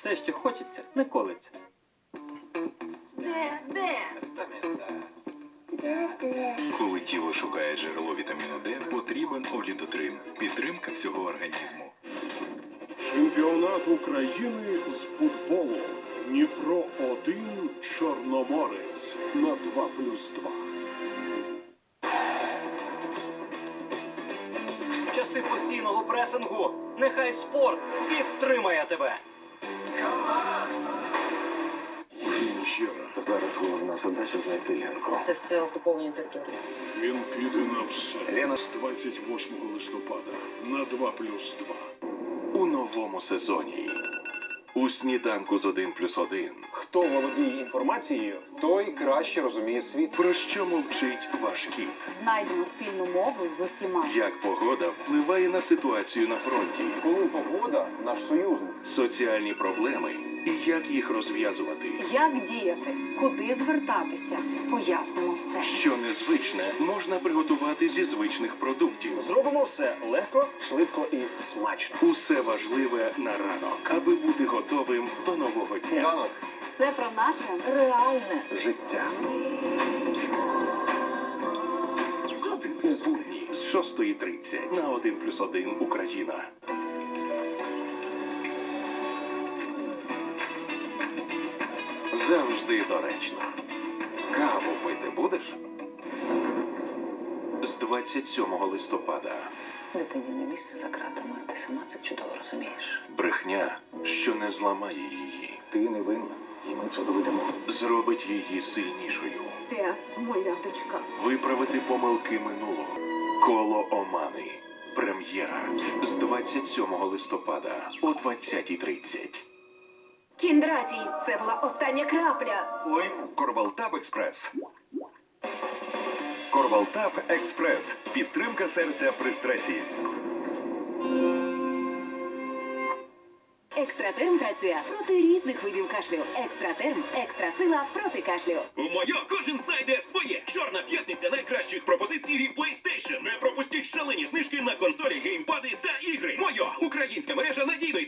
Все, що хочеться, не колиться. Де? Де? Коли тіло шукає джерело вітаміну Д, потрібен олітотрин. Підтримка всього організму. Чемпіонат України з футболу. Дніпро 1 Чорноморець на 2 плюс 2. Часи постійного пресингу нехай спорт підтримає тебе. Зараз головна задача знайти Ленку. Це все окуповані території. Він піде на все. Лена. З 28 листопада на 2 плюс 2. У новому сезоні. У сніданку з 1 плюс 1. Хто володіє інформацією, той краще розуміє світ. Про що мовчить ваш кіт? Знайдемо спільну мову з усіма. Як погода впливає на ситуацію на фронті, Коли погода наш союзник. соціальні проблеми і як їх розв'язувати. Як діяти? Куди звертатися? Пояснимо все. Що незвичне можна приготувати зі звичних продуктів. Зробимо все легко, швидко і смачно. Усе важливе на ранок, аби бути готовим до нового дня. Сніданок Це про наше реальне. життя. У будні з 6.30 на 1 плюс 1 Україна. Завжди доречно. Каву пити будеш? З 27 листопада. Дитині не місце за ґратами, ти сама це чудово розумієш. Брехня, що не зламає її, Ти не винна, і ми це доведемо. зробить її сильнішою. Де моя дочка? Виправити помилки минулого. Коло Омани. Прем'єра з 27 листопада о 20.30. Кіндратій, це була остання крапля. Ой, Корвалтаб Експрес. Корвалтаб Експрес. Підтримка серця при стресі. Екстратерм працює проти різних видів кашлю. Екстратерм екстра сила проти кашлю. У моє кожен знайде своє. Чорна п'ятниця найкращих пропозицій від PlayStation. Не пропустіть шалені знижки на консолі, геймпади та ігри. Моє українська мережа надійної